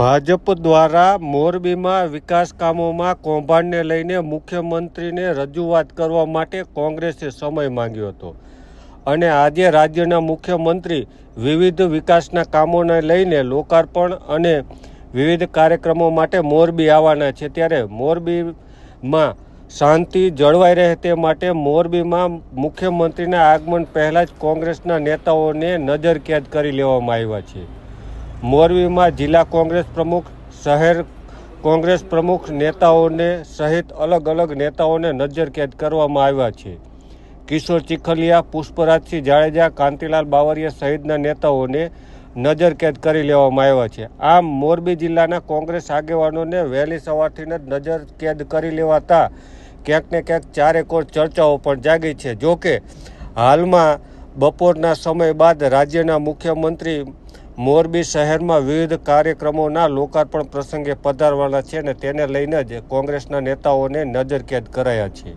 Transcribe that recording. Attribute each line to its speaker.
Speaker 1: ભાજપ દ્વારા મોરબીમાં વિકાસ કામોમાં કૌભાંડને લઈને મુખ્યમંત્રીને રજૂઆત કરવા માટે કોંગ્રેસે સમય માંગ્યો હતો. અને આજે રાજ્યના મુખ્યમંત્રી વિવિધ વિકાસના કામોને લઈને લોકાર્પણ અને વિવિધ કાર્યક્રમો માટે મોરબી આવવાના છે. ત્યારે મોરબીમાં શાંતિ જળવાઈ રહે તે માટે મોરબીમાં મુખ્યમંત્રીના આગમન પહેલાં જ કોંગ્રેસના નેતાઓને નજરકેદ કરી લેવામાં આવ્યા છે. મોરબીમાં જિલ્લા કોંગ્રેસ પ્રમુખ, શહેર કોંગ્રેસ પ્રમુખ નેતાઓને સહિત અલગ અલગ નેતાઓને નજરકેદ કરવામાં આવ્યા છે. કિશોર ચીખલિયા, પુષ્પરાજસિંહ જાડેજા, કાંતિલાલ બાવરિયા સહિતના નેતાઓને નજરકેદ કરી લેવામાં આવ્યા છે. આમ મોરબી જિલ્લાના કોંગ્રેસ આગેવાનોને વહેલી સવારથી જ નજરકેદ કરી લેવાતા ક્યાંક ને ક્યાંક ચારેકોર ચર્ચાઓ પણ જાગી છે. જોકે હાલમાં બપોરના સમય બાદ રાજ્યના મુખ્યમંત્રી મોરબી શહેરમાં વિવિધ કાર્યક્રમોના લોકાર્પણ પ્રસંગે પધારવાના છે અને તેને લઈને જ કોંગ્રેસના નેતાઓને નજરકેદ કરાયા છે.